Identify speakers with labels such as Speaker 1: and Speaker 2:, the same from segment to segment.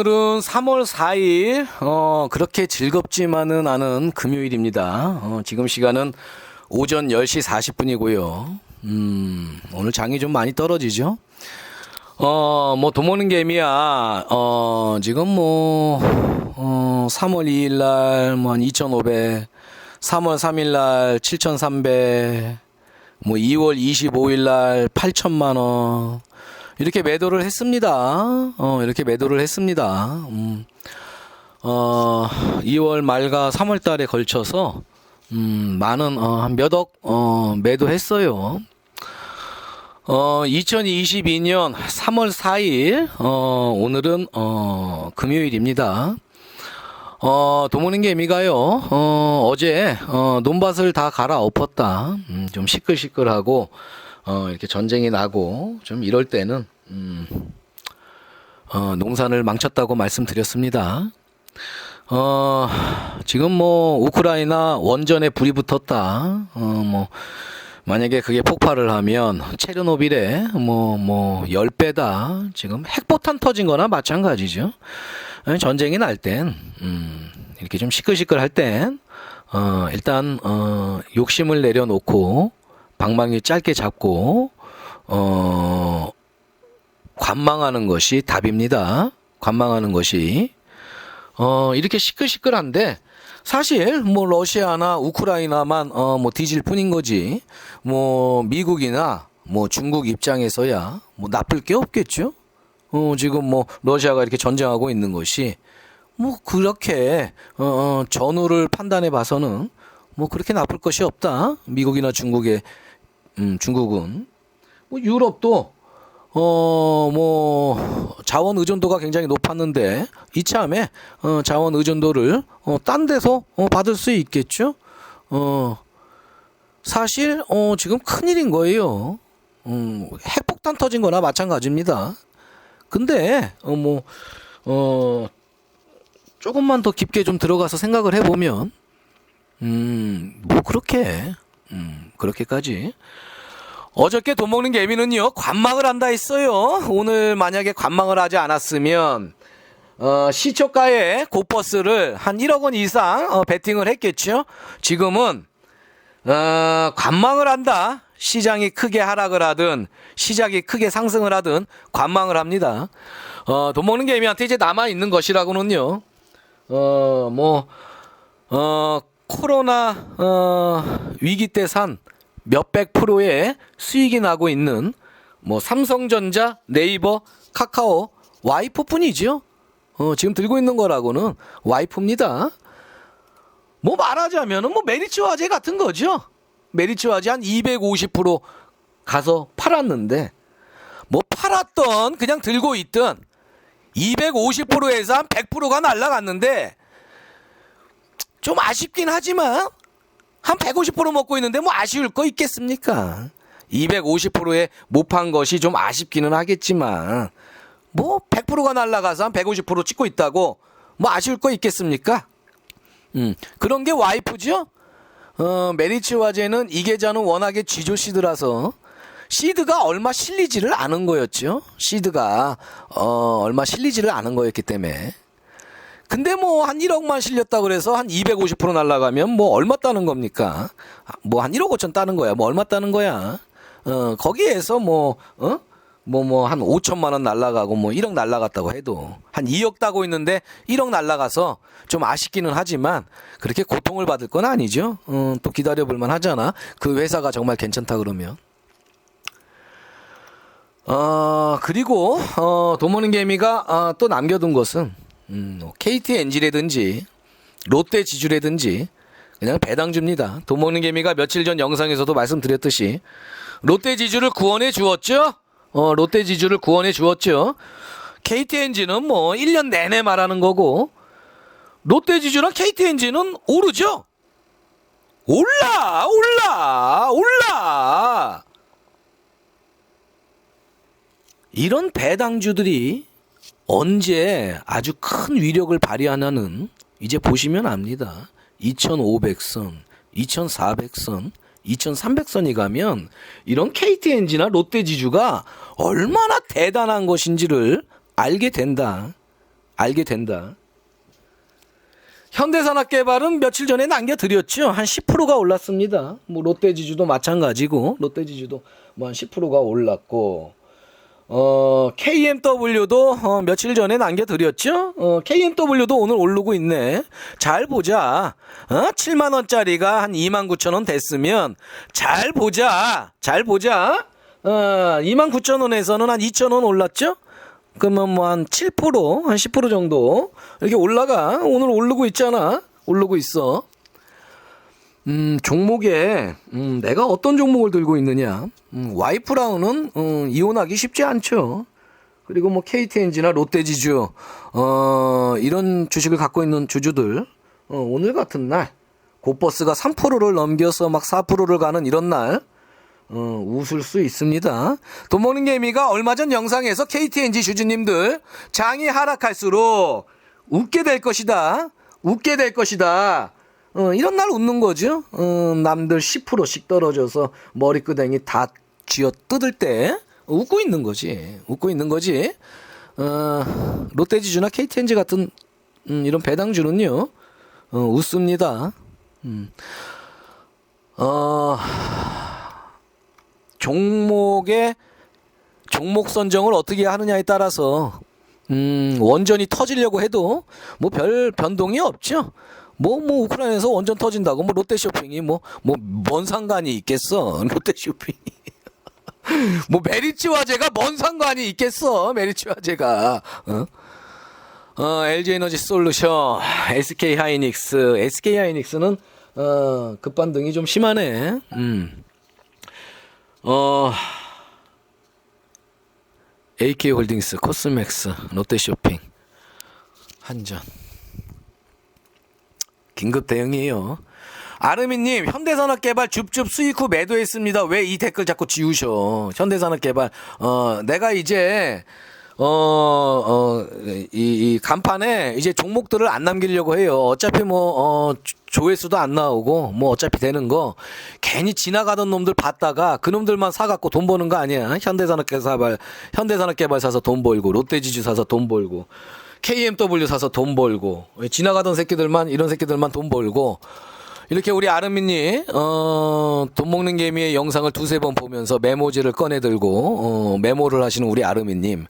Speaker 1: 오늘은 3월 4일, 어, 그렇게 즐겁지만은 않은 금요일입니다. 어, 지금 시간은 오전 10시 40분이고요. 음, 오늘 장이 좀 많이 떨어지죠? 어, 뭐, 돈 모는 개미야, 어, 지금 뭐, 어, 3월 2일 날, 뭐, 한 2,500, 3월 3일 날 7,300, 뭐, 2월 25일 날 8천만 원, 이렇게 매도를 했습니다. 어, 이렇게 매도를 했습니다. 음, 어, 2월 말과 3월 달에 걸쳐서, 음, 많은, 어, 한몇 억, 어, 매도했어요. 어, 2022년 3월 4일, 어, 오늘은, 어, 금요일입니다. 어, 도모는 개미가요, 어, 어제, 어, 논밭을 다 갈아 엎었다. 음, 좀 시끌시끌하고, 어, 이렇게 전쟁이 나고, 좀 이럴 때는, 음, 어, 농산을 망쳤다고 말씀드렸습니다. 어, 지금 뭐, 우크라이나 원전에 불이 붙었다. 어, 뭐, 만약에 그게 폭발을 하면, 체르노빌에 뭐, 뭐, 10배다. 지금 핵폭탄 터진 거나 마찬가지죠. 아니, 전쟁이 날 땐, 음, 이렇게 좀 시끌시끌 할 땐, 어, 일단, 어, 욕심을 내려놓고, 방망이 짧게 잡고, 어, 관망하는 것이 답입니다. 관망하는 것이. 어, 이렇게 시끌시끌한데, 사실, 뭐, 러시아나 우크라이나만, 어, 뭐, 뒤질 뿐인 거지. 뭐, 미국이나, 뭐, 중국 입장에서야, 뭐, 나쁠 게 없겠죠? 어, 지금 뭐, 러시아가 이렇게 전쟁하고 있는 것이, 뭐, 그렇게, 어, 어, 전후를 판단해 봐서는, 뭐, 그렇게 나쁠 것이 없다. 미국이나 중국의, 음, 중국은. 뭐, 유럽도, 어, 뭐, 자원 의존도가 굉장히 높았는데, 이참에, 어, 자원 의존도를, 어, 딴 데서, 어, 받을 수 있겠죠? 어, 사실, 어, 지금 큰일인 거예요. 음, 핵폭탄 터진 거나 마찬가지입니다. 근데, 어, 뭐, 어, 조금만 더 깊게 좀 들어가서 생각을 해보면, 음, 뭐, 그렇게, 음, 그렇게까지. 어저께 돈 먹는 개미는요 관망을 한다 했어요. 오늘 만약에 관망을 하지 않았으면 어, 시초가에 고버스를 한 1억 원 이상 어, 베팅을 했겠죠. 지금은 어, 관망을 한다. 시장이 크게 하락을 하든 시장이 크게 상승을 하든 관망을 합니다. 어, 돈 먹는 개미한테 이제 남아 있는 것이라고는요. 어, 뭐 어, 코로나 어, 위기 때 산 몇백 프로의 수익이 나고 있는 뭐 삼성전자, 네이버, 카카오 와이프뿐이죠. 어, 지금 들고 있는 거라고는 와이프입니다. 뭐 말하자면은 뭐 메리츠 화재 같은 거죠. 메리츠 화재 한 250% 가서 팔았는데 뭐 팔았던 그냥 들고 있던 250%에서 한 100%가 날라갔는데 좀 아쉽긴 하지만 한 150% 먹고 있는데 뭐 아쉬울 거 있겠습니까? 250%에 못 판 것이 좀 아쉽기는 하겠지만 뭐 100%가 날라가서 한 150% 찍고 있다고 뭐 아쉬울 거 있겠습니까? 음, 그런 게 와이프죠? 어, 메리츠 화재는 이 계좌는 워낙에 쥐조 시드라서 시드가 얼마 실리지를 않은 거였죠. 시드가 어, 얼마 실리지를 않은 거였기 때문에 근데 뭐 한 1억만 실렸다 그래서 한 250% 날라가면 뭐 얼마 따는 겁니까? 뭐 한 1억 5천 따는 거야. 뭐 얼마 따는 거야? 어, 거기에서 뭐, 어? 뭐, 뭐, 한 5천만 원 날라가고, 뭐, 1억 날라갔다고 해도, 한 2억 따고 있는데, 1억 날라가서, 좀 아쉽기는 하지만, 그렇게 고통을 받을 건 아니죠. 어, 또 기다려볼만 하잖아. 그 회사가 정말 괜찮다 그러면. 어, 그리고, 어, 도모는 개미가, 어, 또 남겨둔 것은, 음, 뭐 KT 엔지라든지 롯데 지주라든지 그냥 배당줍니다. 돈 먹는 개미가 며칠 전 영상에서도 말씀드렸듯이 롯데 지주를 구원해 주었죠. 어, 롯데 지주를 구원해 주었죠. KT 엔진은 뭐 1년 내내 말하는 거고 롯데 지주랑 KT 엔진은 오르죠. 올라, 올라, 올라. 이런 배당주들이 언제 아주 큰 위력을 발휘하냐는 이제 보시면 압니다. 2500선, 2400선, 2300선이 가면 이런 KTNG나 롯데지주가 얼마나 대단한 것인지를 알게 된다. 알게 된다. 현대산업개발은 며칠 전에 남겨드렸죠. 한 10%가 올랐습니다. 뭐 롯데지주도 마찬가지고 롯데지주도 뭐 한 10%가 올랐고 어 KMW도 어, 며칠 전에 남겨드렸죠. 어 KMW도 오늘 오르고 있네. 잘 보자. 어 7만 원짜리가 한 2만 9천 원 됐으면 잘 보자. 잘 보자. 어 2만 9천 원에서는 한 2천 원 올랐죠. 그러면 뭐 한 7%, 한 10% 정도 이렇게 올라가. 오늘 오르고 있잖아. 오르고 있어. 음, 종목에 음, 내가 어떤 종목을 들고 있느냐. 음, 와이프랑은 음, 이혼하기 쉽지 않죠. 그리고 뭐 KTNG나 롯데지주 어, 이런 주식을 갖고 있는 주주들 어, 오늘 같은 날 고버스가 3%를 넘겨서 막 4%를 가는 이런 날 어, 웃을 수 있습니다. 돈 먹는 개미가 얼마 전 영상에서 KTNG 주주님들 장이 하락할수록 웃게 될 것이다. 웃게 될 것이다. 어, 이런 날 웃는 거죠. 어, 남들 10%씩 떨어져서 머리끄댕이 다 쥐어 뜯을 때 웃고 있는 거지. 웃고 있는 거지. 어, 롯데지주나 KTNG 같은 음, 이런 배당주는요. 어, 웃습니다. 음. 어, 종목의 종목 선정을 어떻게 하느냐에 따라서 음, 원전이 터지려고 해도 뭐 별 변동이 없죠. 뭐, 뭐, 우크라이나에서 원전 터진다고, 뭐, 롯데쇼핑이 뭐, 뭐, 뭔 상관이 있겠어. 롯데쇼핑이. 뭐, 메리츠 화재가 뭔 상관이 있겠어. 메리츠 화재가. 어? 어, LG 에너지 솔루션, SK 하이닉스, SK 하이닉스는, 어, 급반등이 좀 심하네. 음. 어, AK 홀딩스, 코스맥스, 롯데쇼핑, 한전. 긴급 대응이에요. 아르미님, 현대산업개발 줍줍 수익 후 매도했습니다. 왜 이 댓글 자꾸 지우셔? 현대산업개발, 어, 내가 이제, 어, 어, 이, 이 간판에 이제 종목들을 안 남기려고 해요. 어차피 뭐, 어, 조- 조회수도 안 나오고, 뭐 어차피 되는 거, 괜히 지나가던 놈들 봤다가 그 놈들만 사갖고 돈 버는 거 아니야. 현대산업개발, 현대산업개발 사서 돈 벌고, 롯데지주 사서 돈 벌고, KMW 사서 돈 벌고, 지나가던 새끼들만, 이런 새끼들만 돈 벌고, 이렇게 우리 아르미님 어, 돈 먹는 개미의 영상을 두세 번 보면서 메모지를 꺼내 들고 어, 메모를 하시는 우리 아르미님.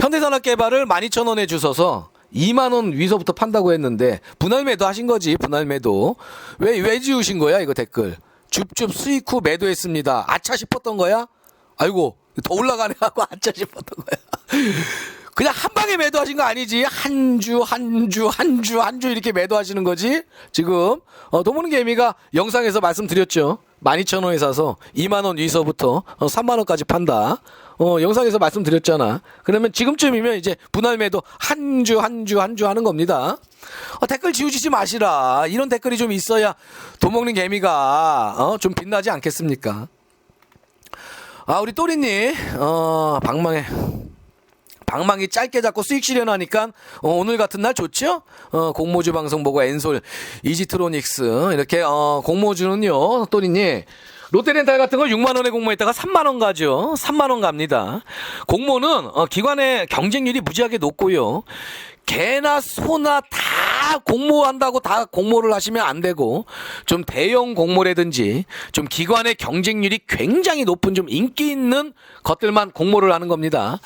Speaker 1: 현대산업개발을 12,000원에 주셔서 2만 원 위서부터 판다고 했는데 분할 매도 하신 거지 분할 매도. 왜왜 지우신 거야 이거 댓글? 줍줍 수익 후 매도했습니다. 아차 싶었던 거야? 아이고 더 올라가네 하고 아차 싶었던 거야 그냥 한 방에 매도하신 거 아니지? 한 주 한 주 한 주 한 주 이렇게 매도하시는 거지? 지금? 어, 도모는 개미가 영상에서 말씀드렸죠. 12,000원에 사서 2만원 위서부터 어, 3만원까지 판다. 어, 영상에서 말씀드렸잖아. 그러면 지금쯤이면 이제 분할 매도 한 주 한 주 한 주 하는 겁니다. 어, 댓글 지우지지 마시라. 이런 댓글이 좀 있어야 도먹는 개미가 어, 좀 빛나지 않겠습니까? 아 우리 또리님 어 방망에 방망이 짧게 잡고 수익 실현하니까 어, 오늘 같은 날 좋죠? 어, 공모주 방송 보고 엔솔, 이지트로닉스 이렇게 어, 공모주는요, 또리님. 롯데렌탈 같은 거 6만 원에 공모했다가 3만 원 가죠. 3만 원 갑니다. 공모는 어, 기관의 경쟁률이 무지하게 높고요. 개나 소나 다 공모한다고 다 공모를 하시면 안 되고 좀 대형 공모라든지 좀 기관의 경쟁률이 굉장히 높은 좀 인기 있는 것들만 공모를 하는 겁니다.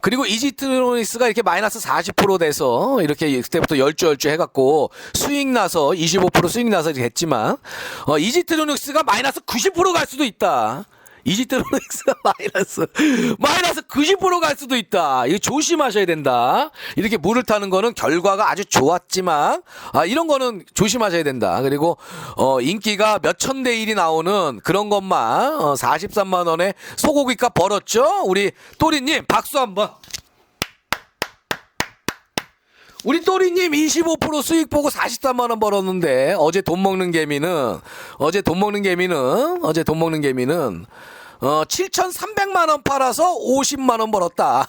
Speaker 1: 그리고 이지트로닉스가 이렇게 마이너스 40% 돼서 이렇게 그때부터 열주 열주 해갖고 수익 나서 25% 수익 나서 이렇게 했지만 어, 이지트로닉스가 마이너스 90%갈 수도 있다. 이지트로닉스가 마이너스 마이너스 90%갈 수도 있다. 이거 조심하셔야 된다. 이렇게 물을 타는 거는 결과가 아주 좋았지만 아, 이런 거는 조심하셔야 된다. 그리고 어, 인기가 몇 천 대 1이 나오는 그런 것만 어, 43만 원에 소고기값 벌었죠. 우리 또리 님 박수 한번. 우리 또리님 25% 수익 보고 43만 원 벌었는데 어제 돈 먹는 개미는 어제 돈 먹는 개미는 어제 돈 먹는 개미는 어 7,300만 원 팔아서 50만 원 벌었다.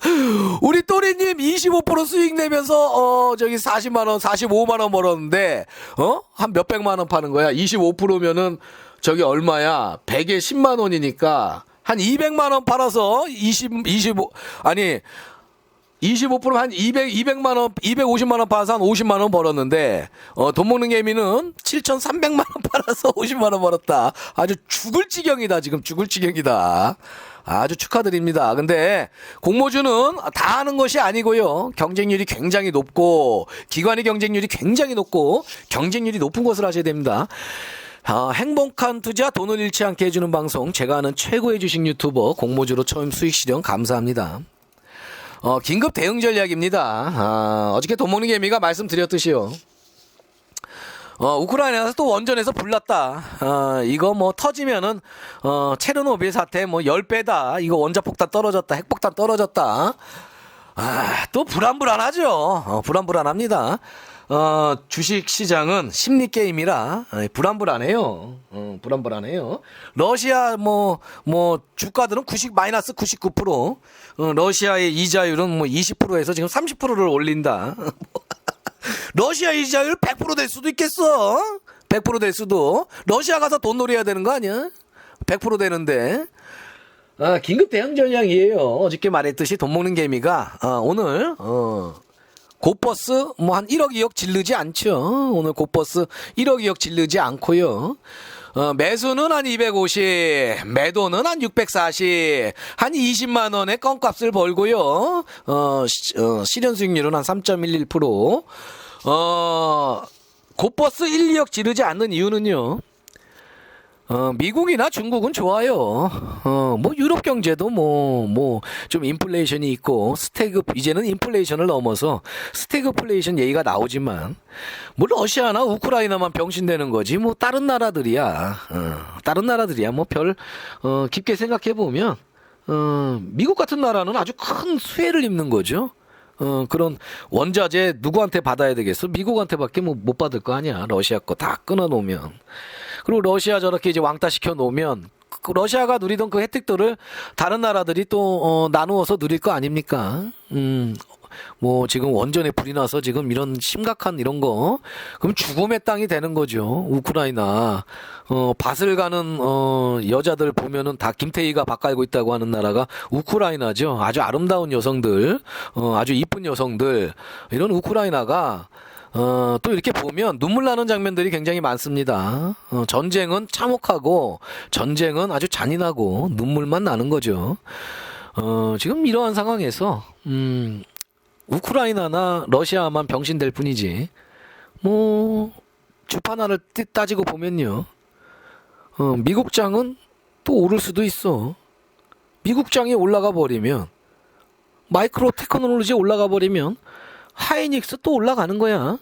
Speaker 1: 우리 또리님 25% 수익 내면서 어 저기 40만 원, 45만 원 벌었는데 어한 몇백만 원 파는 거야. 25%면은 저기 얼마야? 100에 10만 원이니까 한 200만 원 팔아서 20 25 아니 25%면 한 200, 200만 원, 250만 원 팔아서 한 50만 원 벌었는데, 어, 돈 먹는 개미는 7,300만 원 팔아서 50만 원 벌었다. 아주 죽을 지경이다, 지금 죽을 지경이다. 아주 축하드립니다. 근데 공모주는 다 하는 것이 아니고요. 경쟁률이 굉장히 높고, 기관의 경쟁률이 굉장히 높고, 경쟁률이 높은 것을 하셔야 됩니다. 아, 행복한 투자 돈을 잃지 않게 해주는 방송 제가 아는 최고의 주식 유튜버 공모주로 처음 수익 실현 감사합니다. 어, 긴급 대응 전략입니다. 아, 어저께 돈 먹는 개미가 말씀드렸듯이요. 어, 우크라이나에서 또 원전에서 불났다. 어, 이거 뭐 터지면은, 어, 체르노빌 사태 뭐 10배다. 이거 원자폭탄 떨어졌다. 핵폭탄 떨어졌다. 아, 또 불안불안하죠. 어, 불안불안합니다. 어, 주식 시장은 심리 게임이라 어, 불안불안해요. 어, 불안불안해요. 러시아 뭐, 뭐, 주가들은 90, 마이너스 99%, 어, 러시아의 이자율은 뭐 20%에서 지금 30%를 올린다. 러시아 이자율 100%될 수도 있겠어. 100%될 수도. 러시아 가서 돈 놀이 해야 되는 거 아니야? 100% 되는데. 아, 긴급 대응 전략이에요. 어저께 말했듯이 돈 먹는 개미가 아, 오늘 어, 고버스 뭐 한 1억 2억 질르지 않죠. 오늘 고버스 1억 2억 질르지 않고요. 어, 매수는 한 250, 매도는 한 640, 한 20만 원의 껌값을 벌고요. 어, 시, 어, 실현 수익률은 한 3.11%. 어, 고버스 1, 2억 지르지 않는 이유는요. 어, 미국이나 중국은 좋아요. 어, 뭐 유럽 경제도 뭐 뭐 좀 인플레이션이 있고 스태그 이제는 인플레이션을 넘어서 스태그플레이션 얘기가 나오지만 뭐 러시아나 우크라이나만 병신되는 거지 뭐 다른 나라들이야. 어, 다른 나라들이야 뭐별 어, 깊게 생각해 보면 어, 미국 같은 나라는 아주 큰 수혜를 입는 거죠. 어, 그런 원자재 누구한테 받아야 되겠어? 미국한테밖에 뭐 못 받을 거 아니야. 러시아 거 다 끊어 놓으면. 그리고 러시아 저렇게 이제 왕따 시켜 놓으면 그 러시아가 누리던 그 혜택들을 다른 나라들이 또 어, 나누어서 누릴 거 아닙니까? 음. 뭐 지금 원전에 불이 나서 지금 이런 심각한 이런 거 그럼 죽음의 땅이 되는 거죠. 우크라이나 어 밭을 가는 어 여자들 보면은 다 김태희가 밭 갈고 있다고 하는 나라가 우크라이나죠. 아주 아름다운 여성들, 어 아주 이쁜 여성들 이런 우크라이나가 어, 또 이렇게 보면 눈물 나는 장면들이 굉장히 많습니다. 어, 전쟁은 참혹하고 전쟁은 아주 잔인하고 눈물만 나는 거죠. 어, 지금 이러한 상황에서 음, 우크라이나나 러시아만 병신될 뿐이지 뭐 주파나를 따- 따지고 보면요. 어, 미국장은 또 오를 수도 있어. 미국장이 올라가 버리면 마이크로 테크놀로지 올라가 버리면 하이닉스 또 올라가는 거야.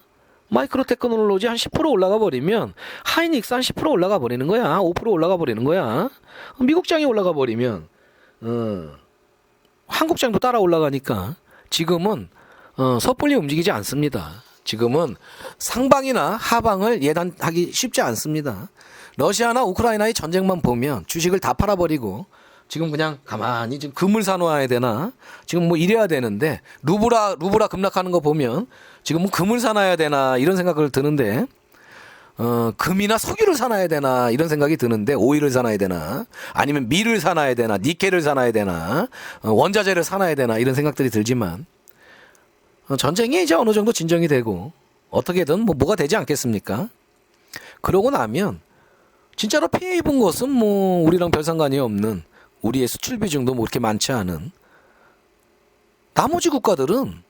Speaker 1: 마이크로 테크놀로지 한 10% 올라가 버리면 하이닉스 한 10% 올라가 버리는 거야. 5% 올라가 버리는 거야. 미국장이 올라가 버리면 어, 한국장도 따라 올라가니까 지금은 어, 섣불리 움직이지 않습니다. 지금은 상방이나 하방을 예단하기 쉽지 않습니다. 러시아나 우크라이나의 전쟁만 보면 주식을 다 팔아버리고 지금 그냥 가만히 지금 금을 사놓아야 되나? 지금 뭐 이래야 되는데 루브라 루브라 급락하는 거 보면 지금 뭐 금을 사놔야 되나 이런 생각을 드는데 어, 금이나 석유를 사놔야 되나 이런 생각이 드는데 오일을 사놔야 되나? 아니면 밀을 사놔야 되나? 니켈을 사놔야 되나? 어, 원자재를 사놔야 되나? 이런 생각들이 들지만 어, 전쟁이 이제 어느 정도 진정이 되고 어떻게든 뭐 뭐가 되지 않겠습니까? 그러고 나면 진짜로 피해 입은 것은 뭐 우리랑 별 상관이 없는 우리의 수출 비중도 뭐 그렇게 많지 않은 나머지 국가들은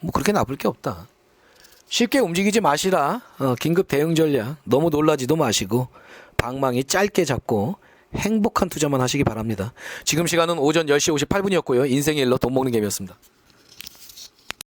Speaker 1: 뭐 그렇게 나쁠 게 없다. 쉽게 움직이지 마시라. 어, 긴급 대응 전략 너무 놀라지도 마시고 방망이 짧게 잡고 행복한 투자만 하시기 바랍니다. 지금 시간은 오전 10시 58분이었고요. 인생의 일로 돈 먹는 개미였습니다.